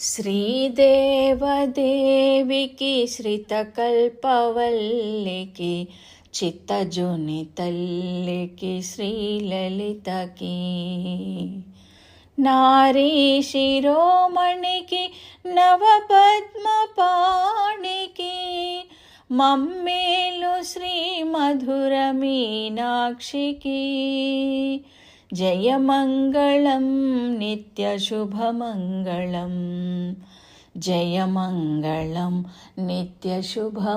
శ్రీదేవదేవికి శ్రితకల్పవల్లికి చిత్తజుని తల్లికి శ్రీలలితకి. నారీ శిరోమణికి నవపద్మపాణికి మమ్మేలు శ్రీ మధుర మీనాక్షికి. ജയമംഗളം നിത്യശുഭമംഗളം ജയമംഗളം നിത്യശുഭമംഗളം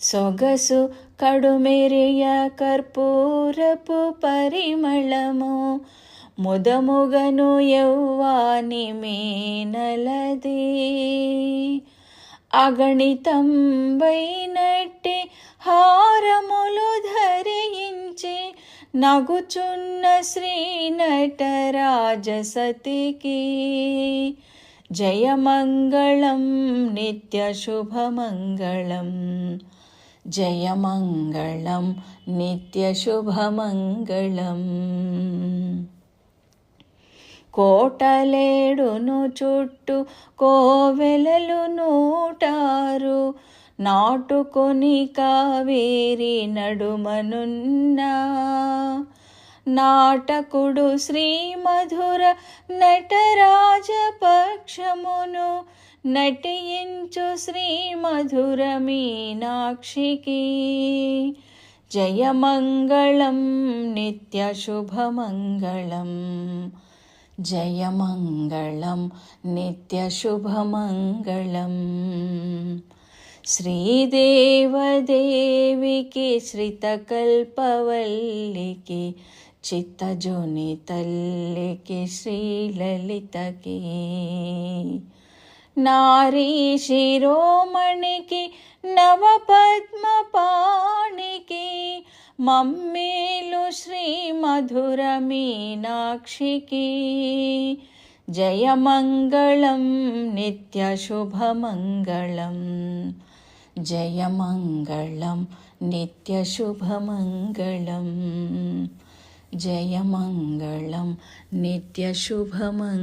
ಸೊಗಸು ಕಡುಮೆರೆಯ ಕರ್ಪೂರಪು ಪರಿಮಳಮು ಮುದಮುಗನು ಯೌವಾನಿ ಮೇನಲದೆ ಅಗಣಿತಂಬೈನಟ್ಟೆ నగుచున్న శ్రీ నటరాజసతికి. జయమంగళం నిత్యశుభమంగళం జయమంగళం నిత్యశుభమంగళం కోటలేడును చుట్టూ కోవెలలు నూటారు. నాటుకొని కావేరి నడుమనున్నా నాటకుడు శ్రీ మధుర నటరాజ పక్షమును నటించు శ్రీ మధుర మీనాక్షికి. జయమంగళం నిత్యశుభమంగళం జయమంగళం నిత్యశుభమంగళం శ్రీదేవదేవికి శ్రితకల్పవల్లికి చిత్తజోని తల్లికి శ్రీలలితకి. నారీ శిరోమణికి నవపద్మపాణికి మమ్మేలు శ్రీ మధుర మీనాక్షికి. జయమంగళం నిత్యశుభమంగళం జయమంగళం నిత్యశుభమంగళం జయమంగళం నిత్యశుభమంగళం